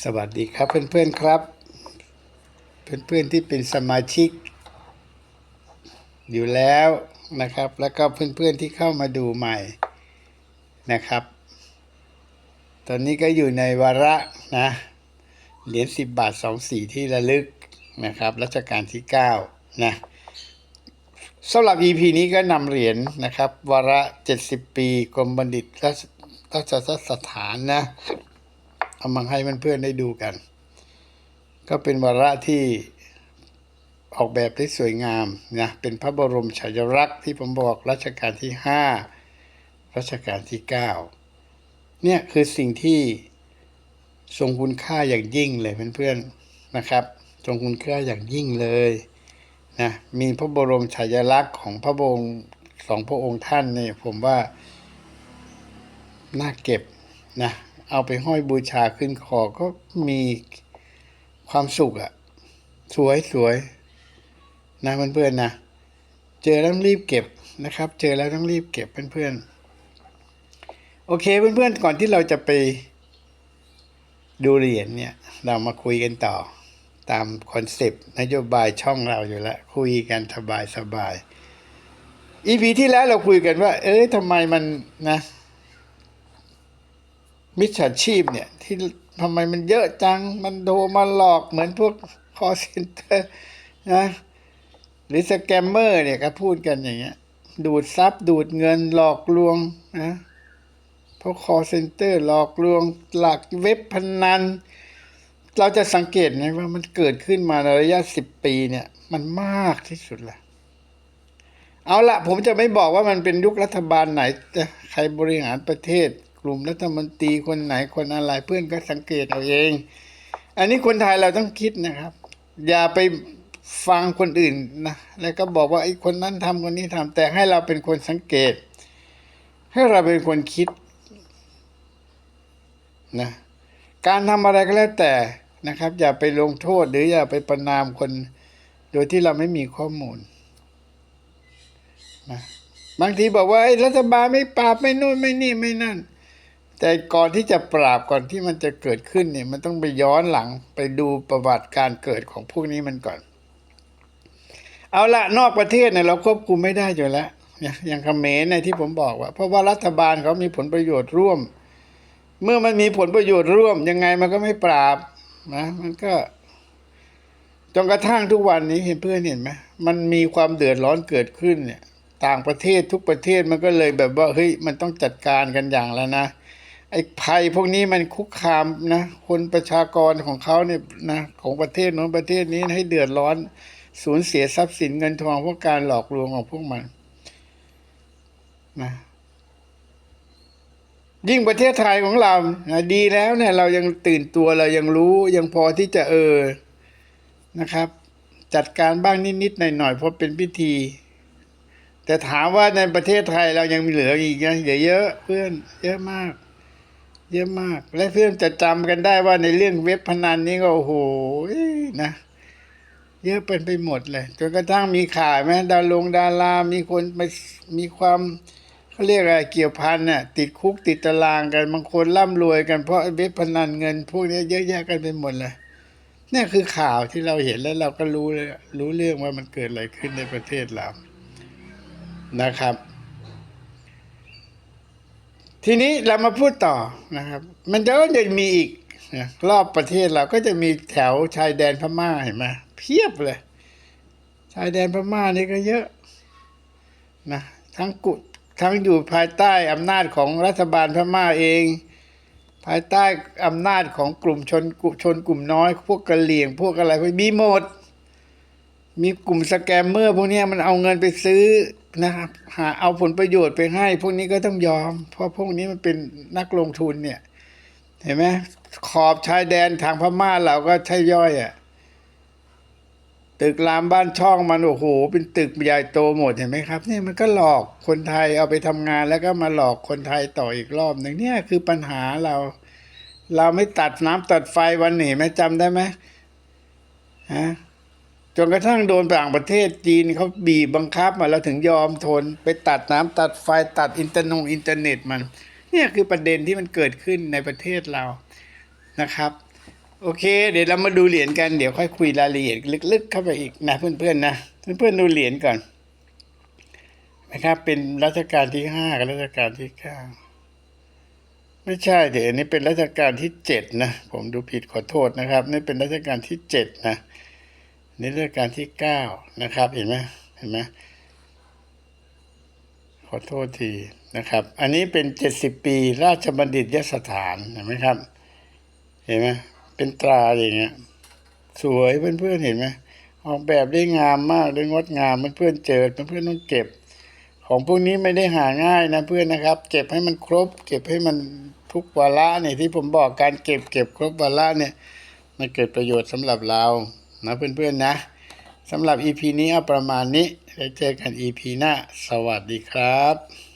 สวัสดีครับเพื่อนๆครับ เพื่อนๆที่เป็นสมาชิก อยู่แล้วนะครับ แล้วก็เพื่อนๆที่เข้ามาดูใหม่นะครับ ตอนนี้ก็อยู่ในวาระนะเหรียญสิบบาทสองสีที่ระลึกนะครับรัชกาลที่เก้านะสำหรับ EP นี้ก็นำเหรียญนะครับ วาระ 70 ปี กรมบัณฑิตราชราชสถานนะ เอามาให้เพื่อนๆได้ดูกัน ก็เป็นวาระที่ออกแบบได้สวยงามนะเป็นพระบรมฉายาลักษณ์ที่ผมบอกรัชกาลที่ห้ารัชกาลที่เก้าเนี่ยคือสิ่งที่ทรงคุณค่าอย่างยิ่งเลยเพื่อนๆนะครับทรงคุณค่าอย่างยิ่งเลยนะมีพระบรมฉายาลักษณ์ของพระองค์สองพระองค์ท่านเนี่ยผมว่าน่าเก็บนะ เอาไปห้อยบูชาขึ้นคอก็มีความสุขอะสวยสวยนะเพื่อนๆนะเจอแล้วต้องรีบเก็บนะครับ เจอแล้วต้องรีบเก็บเพื่อนๆโอเคเพื่อนๆก่อนที่เราจะไปดูเหรียญเนี่ยเรามาคุยกันต่อตามคอนเซปต์นโยบายช่องเราอยู่แล้ว คุยกันสบายสบายอีพีที่แล้วเราคุยกันว่า เอ้ยทำไมมันนะ มิจฉาชีพเนี่ย ที่ทำไมมันเยอะจัง มันโทรมาหลอกเหมือนพวกคอเซ็นเตอร์นะหรือสแกมเมอร์เนี่ยก็พูดกันอย่างเงี้ย ดูดทรัพย์ดูดเงินหลอกลวงนะพวกคอเซ็นเตอร์หลอกลวงหลักเว็บพนัน เราจะสังเกตไงว่ามันเกิดขึ้นมาในระยะสิบปีเนี่ย มันมากที่สุดละเอาละผมจะไม่บอกว่ามันเป็นยุครัฐบาลไหนจะใครบริหารประเทศ กลุ่มรัฐมนตรีคนไหนคนอะไรเพื่อนก็สังเกตเอาเอง อันนี้คนไทยเราต้องคิดนะครับ อย่าไปฟังคนอื่นนะแล้วก็บอกว่าไอ้คนนั้นทำคนนี้ทำแต่ให้เราเป็นคนสังเกต ให้เราเป็นคนคิดนะการทำอะไรก็แล้วแต่นะครับ อย่าไปลงโทษหรืออย่าไปประนามคน โดยที่เราไม่มีข้อมูลนะบางทีบอกว่าไอ้รัฐบาลไม่ปราบไม่นู่นไม่นี่ไม่นั่น แต่ก่อนที่จะปราบก่อนที่มันจะเกิดขึ้นเนี่ยมันต้องไปย้อนหลังไปดูประวัติการเกิดของพวกนี้มันก่อน เอาละนอกประเทศเนี่ยเราควบคุมไม่ได้อยู่แล้วอย่างเขมรเนี่ยที่ผมบอกว่า เพราะว่ารัฐบาลเขามีผลประโยชน์ร่วม เมื่อมันมีผลประโยชน์ร่วม ยังไงมันก็ไม่ปราบนะมันก็จนกระทั่งทุกวันนี้เห็นเพื่อนเห็นไหมมันมีความเดือดร้อนเกิดขึ้นเนี่ย ต่างประเทศทุกประเทศมันก็เลยแบบว่าเฮ้ยมันต้องจัดการกันอย่างแล้วนะ ไอ้ภัยพวกนี้มันคุกคามนะคนประชากรของเขาเนี่ยนะของประเทศโน้นประเทศนี้ให้เดือดร้อน สูญเสียทรัพย์สินเงินทองเพราะการหลอกลวงของพวกมันนะยิ่งประเทศไทยของเรานะดีแล้วเนี่ยเรายังตื่นตัวเรายังรู้ยังพอที่จะเออนะครับ จัดการบ้างนิดๆหน่อยๆเพราะเป็นพิธี แต่ถามว่าในประเทศไทยเรายังมีเหลืออีกนะเยอะเพื่อนเยอะมาก เยอะมาก และเพื่อนจะจำกันได้ว่าในเรื่องเว็บพนันนี้ก็โอ้โหนะ เยอะเป็นไปหมดเลยจนกระทั่งมีข่าวไหมดาวลงดารามีคนไปมีความเขาเรียกอะไรเกี่ยวพันเนี่ยติดคุกติดตารางกันบางคนร่ำรวยกันเพราะเว็บพนันเงิน พวกนี้เยอะแยะกันไปหมดเลยนี่คือข่าวที่เราเห็นแล้วเราก็รู้เลยรู้เรื่องว่ามันเกิดอะไรขึ้นในประเทศเรานะครับ ทีนี้เรามาพูดต่อนะครับ มันจะก็จะมีอีกนะรอบประเทศเราก็จะมีแถวชายแดนพม่าเห็นไหมเพียบเลย ชายแดนพม่านี่ก็เยอะนะทั้งกุทั้งอยู่ภายใต้อำนาจของรัฐบาลพม่าเอง ภายใต้อำนาจของกลุ่มชนกลุ่มชนกลุ่มน้อย พวกกะเหลี่ยงพวกอะไรพวกมีหมด มีกลุ่มสแกมเมอร์พวกนี้มันเอาเงินไปซื้อนะครับ หาเอาผลประโยชน์ไปให้ พวกนี้ก็ต้องยอม เพราะพวกนี้มันเป็นนักลงทุนเนี่ย เห็นไหมขอบชายแดนทางพม่าเราก็ใช่ย่อยอะ่ะตึกรามบ้านช่องมันโอ้โหเป็นตึกใหญ่โตหมดเห็นไหมครับเนี่ยมันก็หลอกคนไทยเอาไปทำงานแล้วก็มาหลอกคนไทยต่ออีกรอบหนึ่งเนี่ยคือปัญหาเรา เราไม่ตัดน้ำตัดไฟวันหนี้ไหมจำได้ไหมฮะ จนกระทั่งโดนต่างประเทศจีนเขาบีบบังคับมาเราถึงยอมทน ไปตัดน้ำตัดไฟตัดอินเตอร์นงอินเทอร์เน็ตมัน เนี่ยคือประเด็นที่มันเกิดขึ้นในประเทศเรานะครับ โอเค เดี๋ยวเรามาดูเหรียญกันเดี๋ยวค่อยคุยรายละเอียดลึกๆเข้าไปอีกนะเพื่อนๆนะเพื่อนๆดูเหรียญก่อนนะครับ เป็นรัชกาลที่ห้ากับรัชกาลที่เก้าไม่ใช่เดี๋ยวนนี้เป็นรัชกาลที่เจ็ดนะ ผมดูผิดขอโทษนะครับ นี่เป็นรัชกาลที่เจ็ดนะ นี่รัชกาลที่เก้านะครับ เห็นไหมเห็นไหมขอโทษทีนะครับ อันนี้เป็นเจ็ดสิบปี ราชบัณฑิตยสถานเห็นไหมครับ เห็นไหมเป็นตราอย่างเงี้ยสวยเพื่อนๆเห็นไหมออกแบบได้งามมากได้งดงามเพื่อนๆเจอเพื่อนๆต้องเก็บ ของพวกนี้ไม่ได้หาง่ายนะเพื่อนนะครับ เก็บให้มันครบ เก็บให้มันทุกวาระเนี่ยที่ผมบอกการเก็บเก็บครบวาระเนี่ยมันเกิดประโยชน์สำหรับเรา นะเพื่อนๆนะสำหรับ EP นี้เอาประมาณนี้แล้วเจอกัน EP หน้า สวัสดีครับ